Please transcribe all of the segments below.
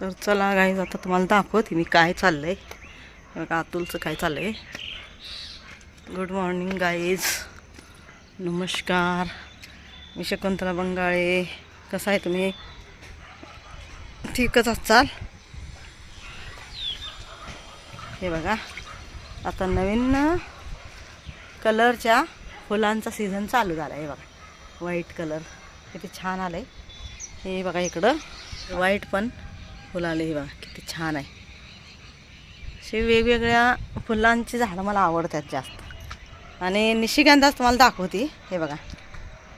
तर चला गाईज आता तुम्हाला दाखवते मी काय चाललं आहे बघा अतुलचं काय चाललं आहे गुड मॉर्निंग गाईज नमस्कार. मी शकुंतला बंगाळे. कसं आहे तुम्ही? ठीकच असाल हे बघा आता नवीन कलरच्या फुलांचा सीझन चालू झाला आहे बघा. व्हाईट कलर किती छान आलं आहे हे बघा इकडं. व्हाईट पण. फुलं आले हे बघा किती छान आहे. असे वेगवेगळ्या फुलांची झाडं मला आवडतात जास्त. आणि निशिगंधाच तुम्हाला दाखवते हे बघा.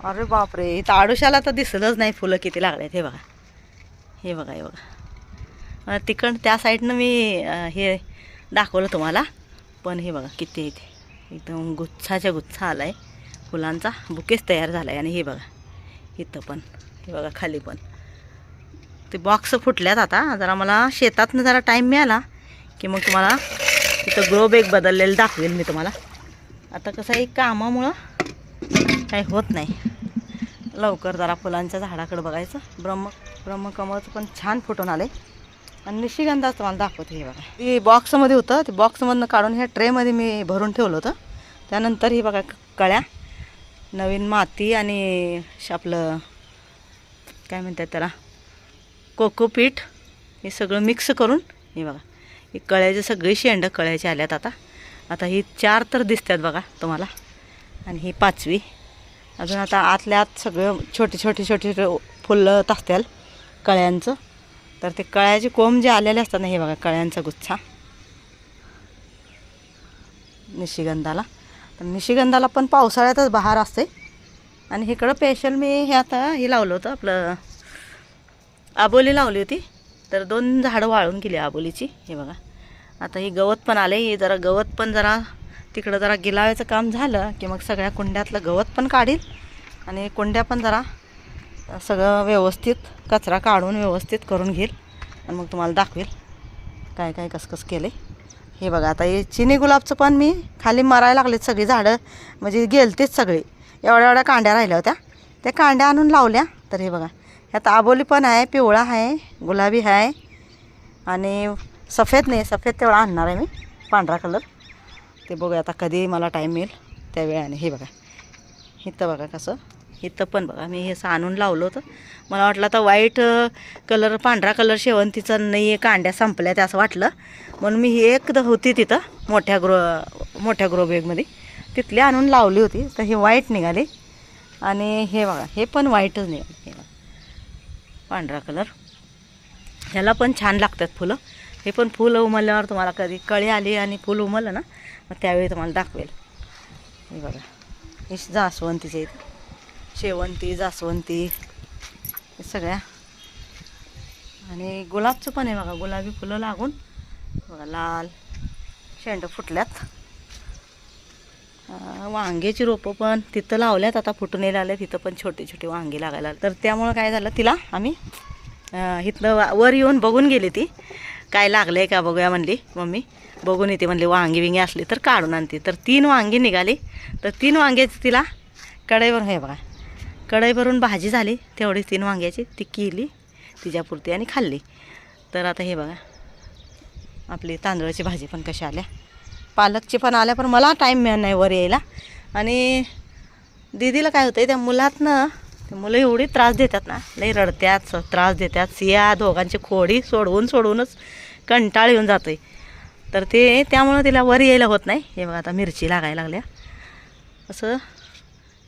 अरे बापरे इथं आडुशाला तर दिसलंच नाही फुलं किती लागलेत हे बघा. हे बघा हे बघा. तिकड त्या साईडनं मी हे दाखवलं तुम्हाला. पण हे बघा किती आहे ते. एकदम गुच्छाच्या गुच्छा आला आहे फुलांचा बुकेच तयार झाला आहे आणि हे बघा. इथं पण हे बघा खाली पण. ते बॉक्स फुटल्यात आता. जरा मला शेतातनं जरा टाईम मिळाला की मग तुम्हाला तिथं ग्रो बॅग बदललेलं दाखवेल मी तुम्हाला. आता कसं आहे कामामुळं काही होत नाही. लवकर जरा फुलांच्या झाडाकडे बघायचं. ब्रह्म ब्रह्मकमळचं पण छान फुटून आले आणि निशिगंधाच तुम्हाला दाखवते हे बघा. ते बॉक्समध्ये होतं. ते बॉक्समधनं काढून ह्या ट्रेमध्ये मी भरून ठेवलं होतं. त्यानंतर ही बघा कळ्या नवीन माती आणि श- आपलं काय म्हणतात त्याला? कोकोपीट हे सगळं मिक्स करून हे बघा ही कळ्याचे सगळी शेंड कळ्याचे आल्यात आता. आता ही चार तर दिसतात बघा तुम्हाला. आणि ही पाचवी. अजून आता आतल्या आत सगळं छोटे छोटे छोटे छोटे फुलं असतील कळ्यांचं. तर ते कळ्याचे कोंब जे आलेले असतात ना हे बघा कळ्यांचा गुच्छा. निशिगंधाला. तर निशिगंधाला पण पावसाळ्यातच बहार असते आणि इकडं स्पेशल मी हे आता हे लावलं होतं आपलं आबोली लावली होती. तर दोन झाडं वाळून गेली आबोलीची. हे बघा. आता ही गवत पण आले हे जरा गवत पण जरा तिकडं जरा गिलाव्याचं काम झालं की मग सगळ्या कुंड्यातलं गवत पण काढील आणि कुंड्या पण जरा सगळं व्यवस्थित कचरा काढून व्यवस्थित करून घेईल आणि मग तुम्हाला दाखवेल काय काय कसकस केले केलं हे बघा आता हे चिनी गुलाबचं पण मी खाली मरायला लागलेत सगळी झाडं. म्हणजे गेलतेच सगळी. एवढ्या एवढ्या कांड्या राहिल्या होत्या. त्या कांड्या आणून लावल्या. तर हे बघा ह्यात आबोली पण आहे पिवळा आहे गुलाबी आहे आणि सफेद नाही सफेद तेवढा आणणार आहे मी पांढरा कलर. ते बघूया आता कधी मला टाईम मिळेल त्या वेळाने. हे बघा. इथं बघा कसं. इथं पण बघा. मी हे असं आणून लावलं होतं. मला वाटलं आता वाईट कलर पांढरा कलर शेवंतीचा नाही आहे कांड्या संपल्या त्या असं वाटलं. म्हणून मी ही एकदा होती तिथं मोठ्या ग्रो मोठ्या ग्रो बॅगमध्ये तिथली आणून लावली होती. तर हे वाईट निघाले. आणि हे बघा हे पण वाईटच निघाले. हे बघा. पांढरा कलर. ह्याला पण छान लागतात फुलं. हे पण फुलं उमलल्यावर तुम्हाला कधी कळी आली आणि फुल उमललं ना मग त्यावेळी तुम्हाला दाखवेल. हे बघा. हे जास्वंतीचे आहेत. शेवंती जास्वंती हे सगळ्या. आणि गुलाबचं पण आहे बघा. गुलाबी फुलं लागून. बघा लाल. शेंड फुटल्यात. वांग्याची रोपं पण तिथं लावल्यात आता फुटून यायला आल्या तिथं पण छोटे छोटे वांगे लागायला लागले. तर त्यामुळं काय झालं तिला आम्ही इथनं वर येऊन बघून गेली ती. काय लागलं आहे का बघूया म्हणली मम्मी. बघून येते म्हणली वांगी विंगी असली तर काढून आणते. तर तीन वांगी निघाली. तर तीन वांग्याची तिला कढईवरून हे बघा कढईवरून भाजी झाली. तेवढी तीन वांग्याची ती केली तिच्यापुरती आणि खाल्ली. तर आता हे बघा आपली तांदळाची भाजी पण कशी आल्या. पालकची पण आल्या पण मला टाईम मिळत नाही वर यायला. आणि दीदीला काय होतं त्या मुलातनं ते मुलं एवढी त्रास देतात ना लई रडत्यात त्रास देतात सिया दोघांची खोडी सोडवून सोडवूनच कंटाळ येऊन जातो आहे तर ते त्यामुळं तिला वर यायला होत नाही. हे बघा आता मिरची लागायला लागल्या. असं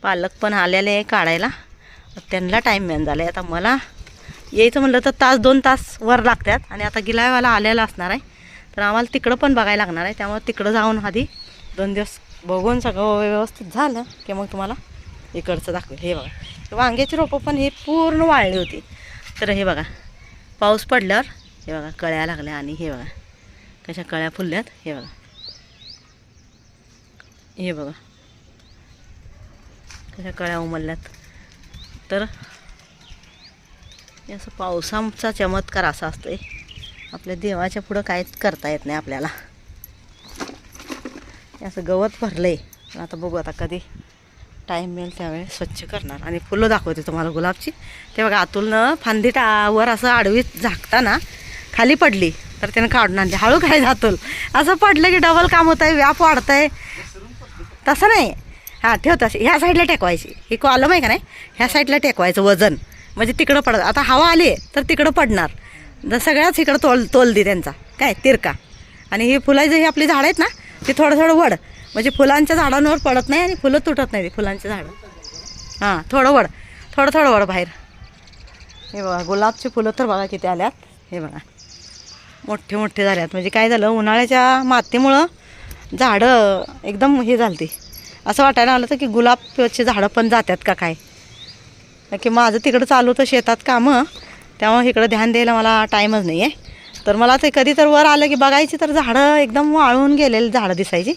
पालक पण आलेले आहे काढायला. त्यांना टाईम मिळून झाला आहे आता मला यायचं म्हटलं तर तास दोन तास वर लागतात आणि आता गिलायवाला आलेला असणार आहे. तर आम्हाला तिकडं पण बघायला लागणार आहे त्यामुळे तिकडं जाऊन आधी दोन दिवस बघून सगळं व्यवस्थित झालं की मग तुम्हाला इकडचं दाखवेल. हे बघा. वांग्याची रोपं पण हे पूर्ण वाळली होती. तर हे बघा पाऊस पडल्यावर हे बघा कळ्या लागल्या आणि हे बघा कशा कळ्या फुलल्यात हे बघा. हे बघा कशा कळ्या उमलल्यात. तर असं पावसाचा चमत्कार असा असतोय. आपल्या देवाच्या पुढं काहीच करता येत नाही आपल्याला. असं गवत भरलंय. आहे आता बघू आता कधी टाईम मिळेल त्यावेळेस स्वच्छ करणार. आणि फुलं दाखवते तुम्हाला गुलाबची. ते बघा आतून फांदी वर असं आडवीत झाकताना खाली पडली तर त्यानं काढून आणली. हळू काय जातोल? असं पडलं की डबल काम होत आहे व्याप आहे तसं नाही. हां ठेव ह्या साईडला टेकवायची. ही कॉलम आहे का नाही? ह्या साईडला टेकवायचं वजन. म्हणजे तिकडं पडत आता हवा आली तर तिकडं पडणार. सगळ्याच इकडं तोल तोल दे त्यांचा. काय? तिरका. आणि ही फुलाची ही आपली झाडं आहेत ना ती थोडं थोडं वड. म्हणजे फुलांच्या झाडांवर पडत नाही आणि फुलं तुटत नाही ती फुलांची झाडं. हां थोडं वड. थोडं थोडं वड बाहेर. हे बघा गुलाबची फुलं तर बघा किती आल्यात. हे बघा. मोठे मोठे झाल्यात. म्हणजे काय झालं उन्हाळ्याच्या मातीमुळं झाडं एकदम हे झालती. असं वाटायला आलं तर की गुलाबची झाडं पण जातात का काय? की माझं तिकडं चालू होतं शेतात कामं. त्यामुळे इकडं ध्यान द्यायला मला टाईमच नाही आहे तर मला ते कधी तर वर आलं की बघायची तर झाडं एकदम वाळून गेलेली झाडं दिसायची.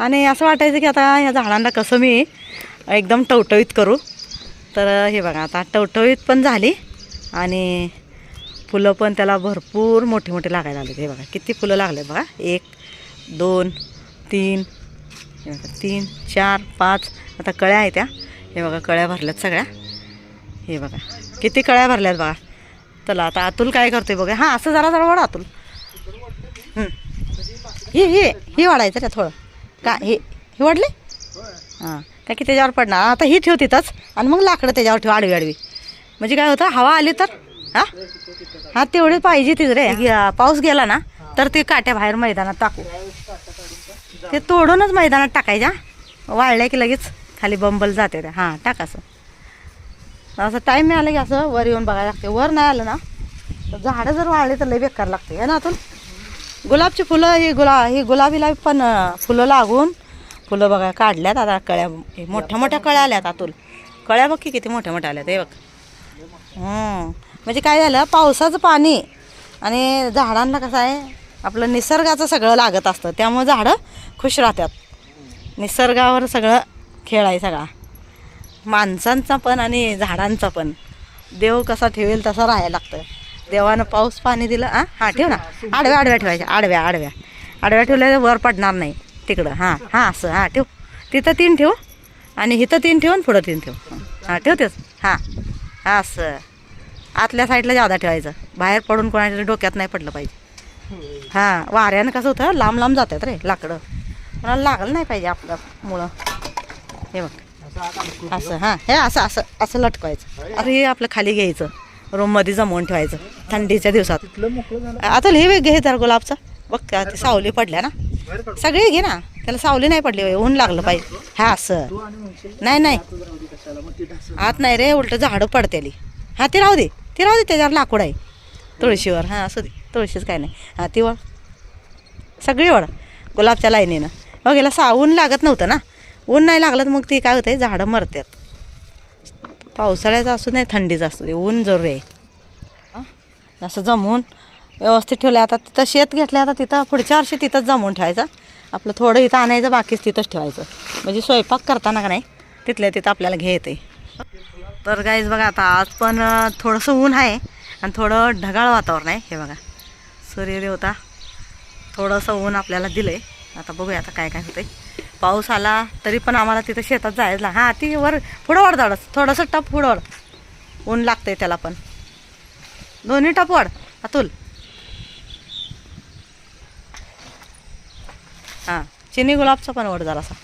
आणि असं वाटायचं की आता या झाडांना कसं मी एकदम टवटवीत करू. तर हे बघा आता टवटवीत पण झाली आणि फुलं पण त्याला भरपूर मोठे मोठे लागायला लागले हे बघा किती फुलं लागले बघा. एक दोन तीन हे बघा तीन चार पाच. आता कळ्या आहेत त्या. हे बघा कळ्या भरल्यात सगळ्या. हे बघा किती कळ्या भरल्यात बघा. चला आता अतुल काय करतोय बघा हां असं जरा जरा वाढ अतुल. हे हे हे वाढायचं रे थोडं. का हे हे वाढले? हां का की त्याच्यावर पडणार. आता ही ठेव तिथंच आणि मग लाकडं त्याच्यावर ठेव आडवी आडवी. म्हणजे काय होतं हवा आली तर हां? हां तेवढे पाहिजे तीच रे. पाऊस गेला ना तर ते काट्या बाहेर मैदानात टाकू. ते तोडूनच मैदानात टाकायच्या. वाळल्या की लगेच खाली बंबल जाते रे. हां टाकासं असं टाईम मिळाला की असं वर येऊन बघायला लागते. वर नाही आलं ना तर झाडं जर वाळली तर लई बेकार लागते. आहे ना अतुल? गुलाबची फुलं ही गुला ही गुलाबीला पण फुलं लागून फुलं बघा काढल्यात आता कळ्या मोठ्या मोठ्या कळ्या आल्यात आतून कळ्या बघ की किती मोठ्या मोठ्या आल्यात हे बघ. हं. म्हणजे काय झालं पावसाचं पाणी आणि झाडांना कसं आहे आपलं निसर्गाचं सगळं लागत असतं. त्यामुळे झाडं खुश राहतात. निसर्गावर सगळं खेळ आहे सगळा. माणसांचा पण आणि झाडांचा पण. देव कसा ठेवेल तसा राहायला लागतं देवानं पाऊस पाणी दिलं हां हां ठेव ना. आडव्या आडव्या ठेवायच्या. आडव्या आडव्या. आडव्या ठेवल्या वर पडणार नाही. तिकडं हां हां असं हां ठेव. तिथं तीन ठेव आणि इथं तीन ठेव आणि पुढं तीन ठेव. हां ठेवतेच हां हां असं. आतल्या साईडला जादा ठेवायचं. बाहेर पडून कोणाच्या डोक्यात नाही पडलं पाहिजे. हां वाऱ्यानं कसं होतं? लांब लांब जातात रे लाकडं. कोणाला लागलं नाही पाहिजे आपलं मुळं हे बघ. असं हां हे असं असं असं लटकवायचं. अरे हे आपलं खाली घ्यायचं. रूममध्ये जमवून ठेवायचं. थंडीच्या दिवसात. आता हे वेग घे तर गुलाबचा. बघ का ते सावली पडल्या ना. सगळे घे ना. त्याला सावली नाही पडली ऊन लागलं पाहिजे हा असं. नाही नाही. आत नाही रे उलट झाडं पडतेली हा ती राहू दे. ती राहू दे त्याच्यावर लाकूड आहे. तुळशीवर. हां असू दे. तुळशीच काय नाही. हां ती वळ. सगळी वळ. गुलाबच्या लाईनीनं. मग याला सा ऊन लागत नव्हतं ना. ऊन नाही लागलं तर मग ती काय होते झाडं मरतात. पावसाळ्याचं असू नाही थंडीचं असू दे ऊन जरूर आहे. असं जमवून व्यवस्थित ठेवलं आता तिथं शेत घेतलं आता तिथं पुढच्या वर्षी तिथंच जमवून ठेवायचं. आपलं थोडं इथं आणायचं बाकीच तिथंच ठेवायचं. म्हणजे स्वयंपाक करताना का नाही तिथल्या तिथं आपल्याला घे येते तर गाईज बघा आता आज पण थोडंसं ऊन आहे आणि थोडं ढगाळ वातावरण आहे. हे बघा सूर्यदेवता थोडंसं ऊन आपल्याला दिलं आहे आता बघूया आता काय काय होतं पाऊस आला तरी पण आम्हाला तिथं शेतात जायला हां ती वर पुढं वाढ झाडच थोडंसं टप पुढं वाढ. ऊन लागतंय त्याला पण. दोन्ही टप वाढ. अतुल. हां चिनी गुलाबचा पण वड जरासा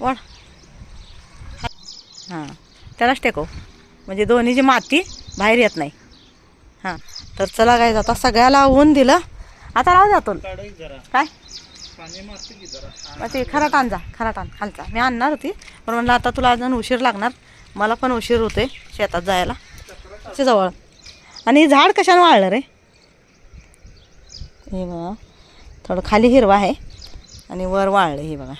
वड हां त्यालाच टेकव. म्हणजे दोन्हीची माती बाहेर येत नाही. हां तर चला काय जाता सगळ्याला ऊन दिलं. आता राहू जातो काय? मग ते खराट आण जा खराट आण खालचा मी आणणार होती पण म्हणलं आता तुला अजून उशीर लागणार. मला पण उशीर होते शेतात जायला. जवळ. आणि झाड कशाने वाळलं रे? हे बघा. थोडं खाली हिरवा आहे आणि वर वाळलं हे बघा.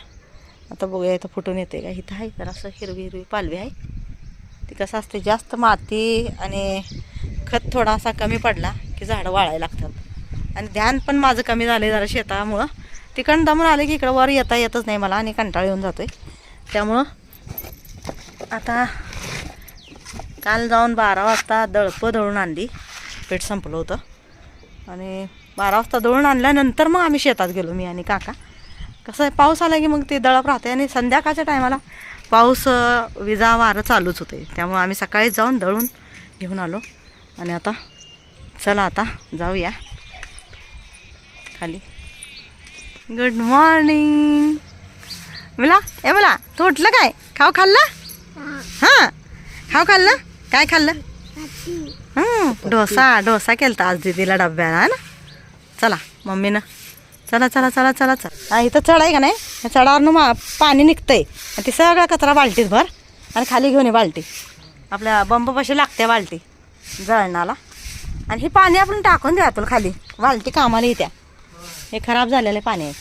आता बघूया इथं फुटून येते का? इथं आहे तर असं हिरवी हिरवी पालवी आहे. ती कसं असते जास्त माती आणि खत थोडासा कमी पडला की झाडं वाळायला लागतात. आणि ध्यान पण माझं कमी झालं जरा शेतामुळं. तिकडं दमून आले की इकडं वर येता येतच नाही मला आणि कंटाळ येऊन जातो आहे त्यामुळं आता काल जाऊन बारा वाजता दळपं दळून आणली. पीठ संपलं होतं. आणि बारा वाजता दळून आणल्यानंतर मग आम्ही शेतात गेलो मी आणि काका. कसं आहे पाऊस आला की मग ते दळप राहते आणि संध्याकाळच्या टायमाला पाऊस विजा वारं चालूच होते त्यामुळे आम्ही सकाळी जाऊन दळून घेऊन आलो. आणि आता चला आता जाऊया. खाली. गुड मॉर्निंग बोला. ए बोला. तू उठलं काय? खाऊ खाल्लं? हां. खाऊ खाल्लं? काय खाल्लं? डोसा. डोसा केलता आज दीदीला डब्याला ना? चला मम्मीनं. चला चला चला चला चला. इथं चढ आहे का नाही? या चढावरनं मा पाणी निघतंय. आणि ते सगळा कचरा बाल्टीत भर. आणि खाली घेऊन ये बाल्टी. आपल्या बंबपाशी लागते बाल्टी. जळणाला. आणि हे पाणी आपण टाकून द्या तुला खाली. बाल्टी कामाला येत्या. हे खराब झालेलं पाणी. आहे